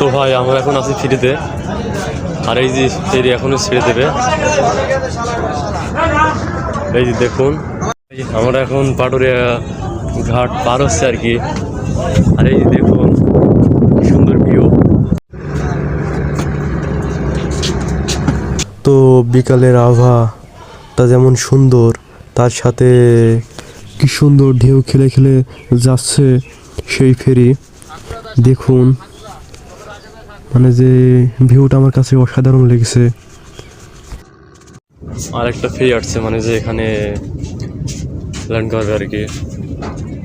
তো ভাই, আমরা এখন আছি ফ্রিতে। আর এই যে ফেরি এখনও ছেড়ে দেবে। এই যে দেখুন, আমরা এখন পাটুরিয়া ঘাট পার হচ্ছে আর কি। আর এই যে দেখুন সুন্দর ভিউ তো বিকালের আভা, তা যেমন সুন্দর, তার সাথে কি সুন্দর ঢেউ খেলে খেলে যাচ্ছে সেই ফেরি। দেখুন মানে যে ভিউটা আমার কাছে অসাধারণ লেগেছে। আর একটা ফেরি আসছে মানে যে এখানে ল্যান্ড করবে আর কি।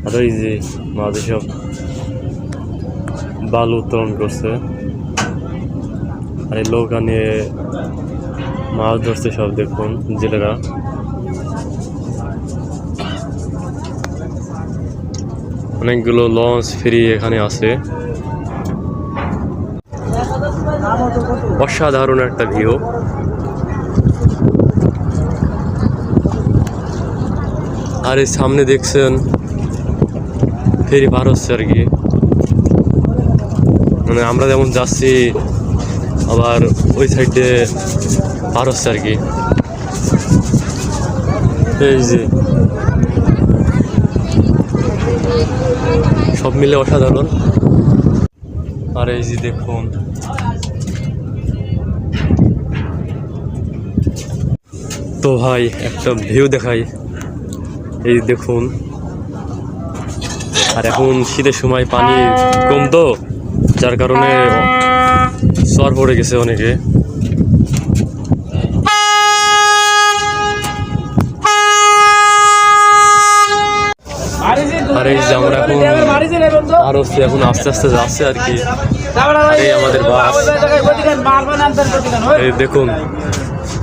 আর এই যে মাঝে সব বালু উত্তোলন করছে। আর এই নৌকা নিয়ে মাছ ধরছে সব দেখুন, জেলেরা। অনেকগুলো লঞ্চ ফেরি এখানে আছে। অসাধারণ একটা ভিউ। আর এই সামনে দেখছেন ফেরি পার হচ্ছে আর কি মানে আমরা যেমন যাচ্ছি, আবার ওই সাইডে পার হচ্ছে আর কি এই যে। সব মিলে অসাধারণ। আর এই যে দেখুন তো ভাই, একটা ভিউ দেখাই। এই দেখুন। আর এখন শীতের সময় পানি কম তো, যার কারণে সর পড়ে গেছে অনেকে। আর এই আমরা এখন আর হচ্ছে, এখন আস্তে আস্তে যাচ্ছে আর কি। এই আমাদের বাস। এই দেখুন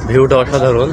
ভিউটা অসাধারণ।